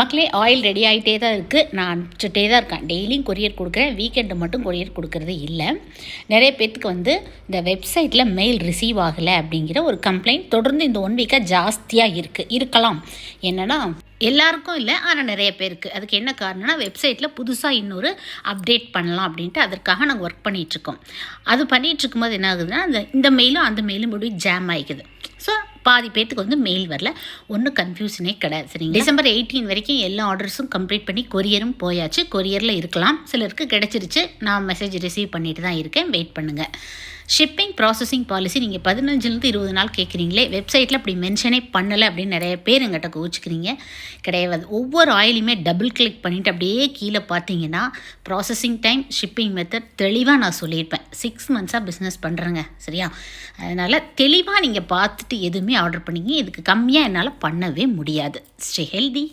மக்களே oil ready ஆகிட்டே தான் இருக்குது நான் அனுப்பிச்சிட்டே தான் இருக்கேன். டெய்லியும் கொரியர் கொடுக்குறேன். வீக்கெண்டு மட்டும் கொரியர் கொடுக்கறது இல்லை. நிறைய பேர்த்துக்கு வந்து இந்த வெப்சைட்டில் மெயில் ரிசீவ் ஆகலை அப்படிங்கிற ஒரு கம்ப்ளைண்ட் தொடர்ந்து இந்த ஒன் வீக்காக ஜாஸ்தியாக இருக்குது இருக்கலாம். என்னென்னா எல்லாருக்கும் இல்லை ஆனால் நிறைய பேருக்கு. அதுக்கு என்ன காரணம்னா வெப்சைட்டில் புதுசாக இன்னொரு அப்டேட் பண்ணலாம் அப்படின்ட்டு அதற்காக நாங்கள் ஒர்க் பண்ணிகிட்ருக்கோம் அது பண்ணிகிட்ருக்கும்போது என்ன ஆகுதுன்னா அந்த இந்த மெயிலும் அந்த மெயிலும் முடிவு ஜாம் ஆகிக்குது ஸோ பாதி பேர்த்துக்கு வந்து மெயில் வரல. ஒன்றும் கன்ஃபியூஷனே கிடையாது சரிங்க டிசம்பர் எயிட்டீன் வரைக்கும் எல்லா ஆர்டர்ஸும் கம்ப்ளீட் பண்ணி கொரியரும் போயாச்சு. கொரியரில் இருக்கலாம். சிலருக்கு கிடச்சிருச்சு. நான் மெசேஜ் ரிசீவ் பண்ணிட்டு தான் இருக்கேன். வெயிட் பண்ணுங்கள் ஷிப்பிங் ப்ராசஸிங் பாலிசி நீங்கள் பதினஞ்சுலேருந்து இருபது நாள் கேட்குறீங்களே வெப்சைட்டில் அப்படி மென்ஷனே பண்ணலை அப்படின்னு நிறைய பேர் எங்கிட்ட கோச்சிக்கிறீங்க கிடையாது. ஒவ்வொரு ஆயிலையுமே டபுள் கிளிக் பண்ணிவிட்டு அப்படியே கீழே பார்த்தீங்கன்னா ப்ராசஸிங் டைம் ஷிப்பிங் மெத்தட் தெளிவாக நான் சொல்லியிருப்பேன். சிக்ஸ் மந்த்ஸாக பிஸ்னஸ் பண்ணுறேங்க சரியா? அதனால் தெளிவாக நீங்கள் பார்த்துட்டு எதுவுமே ஆர்டர் பண்ணிங்க. இதுக்கு கம்மியாக என்னால் பண்ணவே முடியாது. Stay healthy